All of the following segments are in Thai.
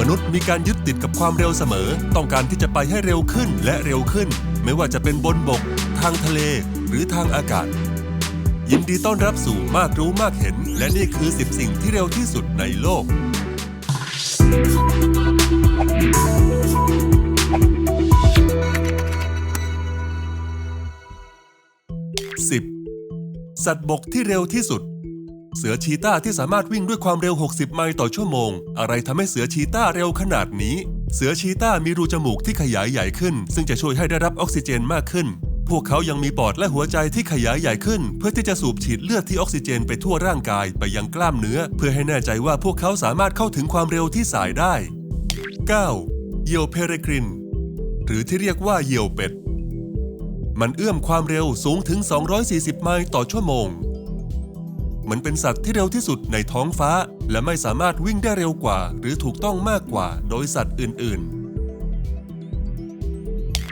มนุษย์มีการยึดติดกับความเร็วเสมอ ต้องการที่จะไปให้เร็วขึ้นและเร็วขึ้น ไม่ว่าจะเป็นบนบก ทางทะเล หรือทางอากาศ ยินดีต้อนรับสู่มากรู้มากเห็น และนี่คือ 10 สิ่งที่เร็วที่สุดในโลก 10. สัตว์บกที่เร็วที่สุด เสือชีต้าที่สามารถวิ่งด้วยความเร็ว 60 ไมล์ต่อชั่วโมง อะไรทำให้เสือชีต้าเร็วขนาดนี้ เสือชีต้ามีรูจมูกที่ขยายใหญ่ขึ้น ซึ่งจะช่วยให้ได้รับออกซิเจนมากขึ้น พวกเขายังมีปอดและหัวใจที่ขยายใหญ่ขึ้น เพื่อที่จะสูบฉีดเลือดที่ออกซิเจนไปทั่วร่างกายไปยังกล้ามเนื้อ เพื่อให้แน่ใจว่าพวกเขาสามารถเข้าถึงความเร็วที่สายได้ 9. เหยี่ยวเพเรกริน หรือที่เรียกว่าเหยี่ยวเป็ด มันเอื้อมความเร็วสูงถึง 240 ไมล์ต่อชั่วโมง มันเป็นสัตว์ที่เร็วที่สุดในท้องฟ้า และไม่สามารถวิ่งได้เร็วกว่า หรือถูกต้องมากกว่าโดยสัตว์อื่น ๆ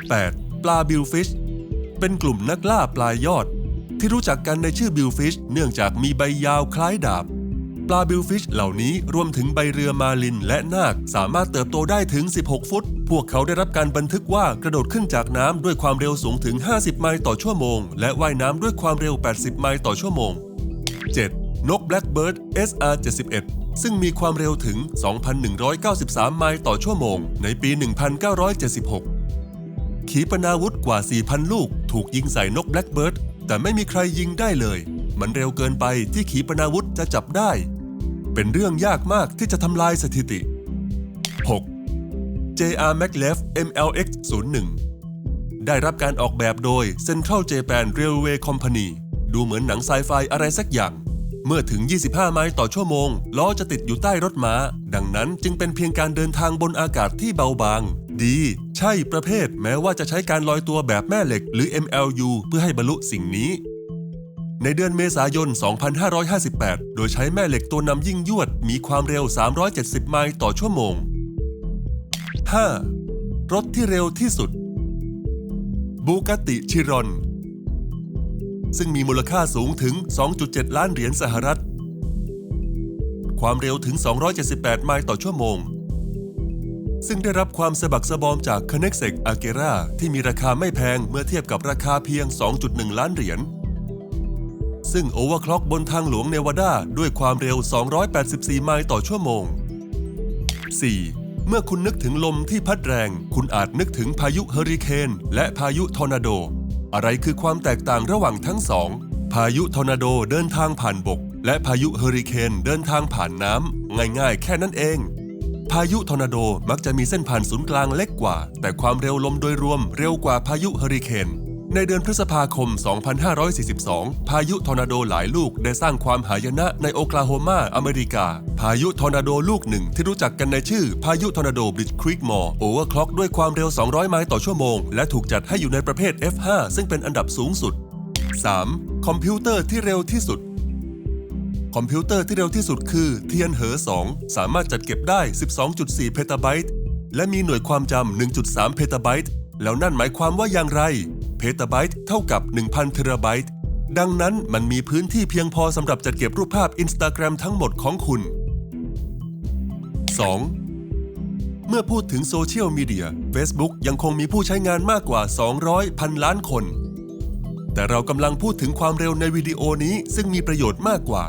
8. ปลาบิลฟิช เป็นกลุ่มนักล่าปลายยอด ที่รู้จักกันในชื่อบิลฟิชเนื่องจากมีใบยาวคล้ายดาบ ปลาบิลฟิชเหล่านี้รวมถึงใบเรือมาลินและนาคสามารถเติบโตได้ถึง 16 ฟุต พวกเขาได้รับการบันทึกว่ากระโดดขึ้นจากน้ำด้วยความเร็วสูงถึง 50 ไมล์ต่อชั่วโมง และว่ายน้ำด้วยความเร็ว 80 ไมล์ต่อชั่วโมง 7. นก Blackbird SR-71 ซึ่งมีความเร็วถึง 2,193 ไมล์ต่อชั่วโมง ในปี 1976 ขีปนาวุธกว่า 4,000 ลูก ถูกยิงใส่นก Blackbird แต่ไม่มีใครยิงได้เลย มันเร็วเกินไปที่ขีปนาวุธจะจับได้ เป็นเรื่องยากมากที่จะทำลายสถิติ 6. JR Maglev MLX 01 ได้รับการออกแบบโดย Central Japan Railway Company ดูเหมือนหนังไซไฟอะไรสักอย่าง เมื่อถึง 25 ไมล์ต่อชั่วโมง ล้อจะติดอยู่ใต้รถม้า ดังนั้นจึงเป็นเพียงการเดินทางบนอากาศที่เบาบาง ดี ใช่ประเภท แม้ว่าจะใช้การลอยตัวแบบแม่เหล็ก หรือ MLU เพื่อให้บรรลุสิ่งนี้ในเดือนเมษายน 2558 โดยใช้แม่เหล็กตัวนำยิ่งยวด มีความเร็ว 370 ไมล์ต่อชั่วโมง 5. รถที่เร็วที่สุดบูกติชิรอน ซึ่งมีมูลค่าสูงถึง 2.7 ล้านเหรียญสหรัฐ ความเร็วถึง 278 ไมล์ต่อชั่วโมง ซึ่งได้รับความสะบักสะบอมจาก c o n n e x e c a g e r a ที่มีราคาไม่แพงเมื่อเทียบกับราคาเพียง 2.1 ล้านเหรียญ ซึ่งโอเวอร์คล็อกบนทางหลวงเนวาดาด้วยความเร็ว 284 ไมล์ต่อชั่วโมง 4. เมื่อคุณนึกถึงลมที่พัดแรง คุณอาจนึกถึงพายุเฮอริเคนและพายุทอร์นาโด อะไรคือความแตกต่างระหว่างทั้งสอง พายุทอร์นาโดเดินทางผ่านบก และพายุเฮอริเคนเดินทางผ่านน้ำง่ายๆ แค่นั้นเอง พายุทอร์นาโดมักจะมีเส้นผ่านศูนย์กลางเล็กกว่า แต่ความเร็วลมโดยรวมเร็วกว่าพายุเฮอริเคนในเดือนพฤษภาคม 2542 พายุทอร์นาโดหลายลูกได้สร้างความหายนะในโอคลาโฮมา อเมริกา พายุทอร์นาโดลูกหนึ่งที่รู้จักกันในชื่อพายุทอร์นาโดบริดจ์ครีกมอร์โอเวอร์คล็อกด้วยความเร็ว 200 ไมล์ต่อชั่วโมง และถูกจัดให้อยู่ในประเภท F5 ซึ่งเป็นอันดับสูงสุด 3. คอมพิวเตอร์ที่เร็วที่สุด คอมพิวเตอร์ที่เร็วที่สุดคือเทียนเหอ 2 สามารถจัดเก็บได้ 12.4 เพตาไบต์และมีหน่วยความจำ 1.3 เพตาไบต์แล้วนั่นหมายความว่าอย่างไร เพตาไบต์เท่ากับ 1,000 เทราไบต์ดังนั้นมันมีพื้นที่เพียงพอสำหรับจัดเก็บรูปภาพ Instagram ทั้งหมดของคุณ 2. เมื่อพูดถึงโซเชียลมีเดีย Facebook ยังคงมีผู้ใช้งานมากกว่า 200พันล้านคน แต่เรากำลังพูดถึงความเร็วในวิดีโอนี้ซึ่งมีประโยชน์มากกว่า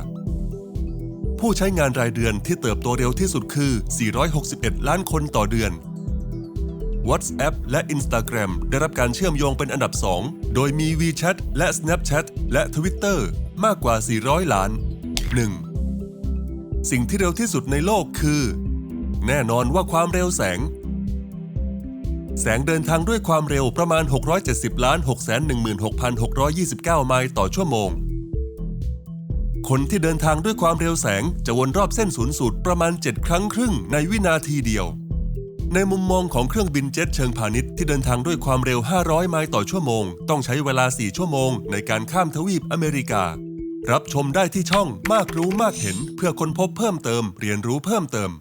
ผู้ใช้งานรายเดือนที่เติบโตเร็วที่สุดคือ 461 ล้านคนต่อเดือน WhatsApp และ Instagram ได้รับการเชื่อมโยงเป็นอันดับ 2 โดยมี WeChat และ Snapchat และ Twitter มากกว่า 400 ล้าน 1. สิ่งที่เร็วที่สุดในโลกคือ แน่นอนว่าความเร็วแสง แสงเดินทางด้วยความเร็วประมาณ 670ล้าน616,629 ไมล์ต่อชั่วโมง คนที่เดินทางด้วยความเร็วแสงจะวนรอบเส้นศูนย์สูตรประมาณ 7 ครั้งครึ่งในวินาทีเดียว ในมุมมองของเครื่องบินเจ็ตเชิงพาณิชย์ที่เดินทางด้วยความเร็ว 500 ไมล์ต่อชั่วโมง ต้องใช้เวลา 4 ชั่วโมง ในการข้ามทวีปอเมริการับชมได้ที่ช่องมากรู้มากเห็น เพื่อค้นพบเพิ่มเติม เรียนรู้เพิ่มเติม